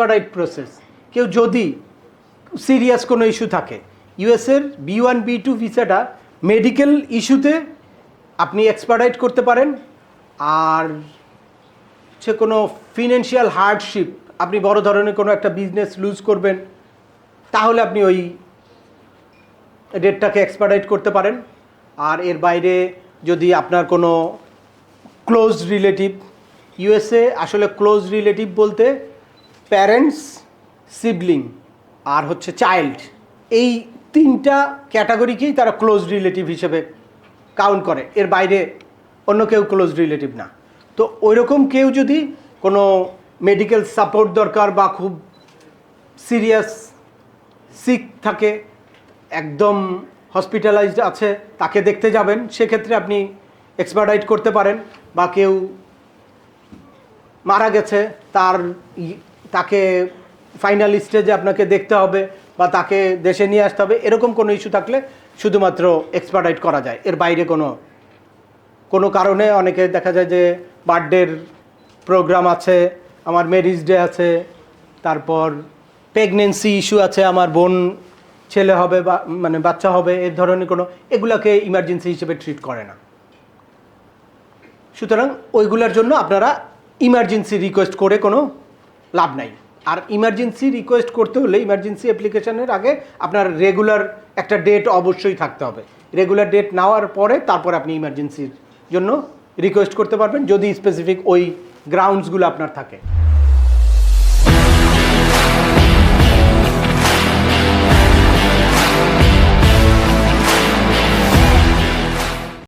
এক্সপার্টাইট process. কেউ যদি serious কোনো ইস্যু থাকে, ইউএসের বি ওয়ান, বি টু ভিসাটা মেডিকেল ইস্যুতে আপনি এক্সপার্টাইট করতে পারেন, আর হচ্ছে কোনো ফিনান্সিয়াল হার্ডশিপ আপনি বড় ধরনের কোনো একটা বিজনেস লুজ করবেন, তাহলে আপনি ওই ডেটটাকে এক্সপারাইট করতে পারেন। আর এর বাইরে যদি আপনার কোনো ক্লোজ রিলেটিভ, ইউএসএ আসলে ক্লোজ রিলেটিভ বলতে প্যারেন্টস সিবলিং আর হচ্ছে চাইল্ড এই তিনটা ক্যাটাগরিকেই তারা ক্লোজ রিলেটিভ হিসেবে কাউন্ট করে। এর বাইরে অন্য কেউ ক্লোজ রিলেটিভ না। তো ওইরকম কেউ যদি কোনো মেডিকেল সাপোর্ট দরকার বা খুব সিরিয়াস সিক থাকে, একদম হসপিটালাইজড আছে, তাকে দেখতে যাবেন, সেক্ষেত্রে আপনি এক্সপার্টাইট করতে পারেন বা কেউ মারা গেছে, তার তাকে ফাইনাল স্টেজে আপনাকে দেখতে হবে বা তাকে দেশে নিয়ে আসতে হবে, এরকম কোনো ইস্যু থাকলে শুধুমাত্র এক্সপার্টাইট করা যায়। এর বাইরে কোনো কোনো কারণে অনেকে দেখা যায় যে বার্থডের প্রোগ্রাম আছে, আমার ম্যারিজ ডে আছে, তারপর প্রেগনেন্সি ইস্যু আছে, আমার বোন ছেলে হবে বা মানে বাচ্চা হবে এই ধরনের কোনো, এগুলাকে ইমার্জেন্সি হিসেবে ট্রিট করে না। সুতরাং ওইগুলোর জন্য আপনারা ইমার্জেন্সি রিকোয়েস্ট করে কোনো লাভ নাই। আর ইমার্জেন্সি রিকোয়েস্ট করতে হলে ইমার্জেন্সি অ্যাপ্লিকেশনের আগে আপনার রেগুলার একটা ডেট অবশ্যই থাকতে হবে। রেগুলার ডেট নেওয়ার পরে তারপর আপনি ইমার্জেন্সির জন্য রিকোয়েস্ট করতে পারবেন, যদি স্পেসিফিক ওই গ্রাউন্ডসগুলো আপনার থাকে।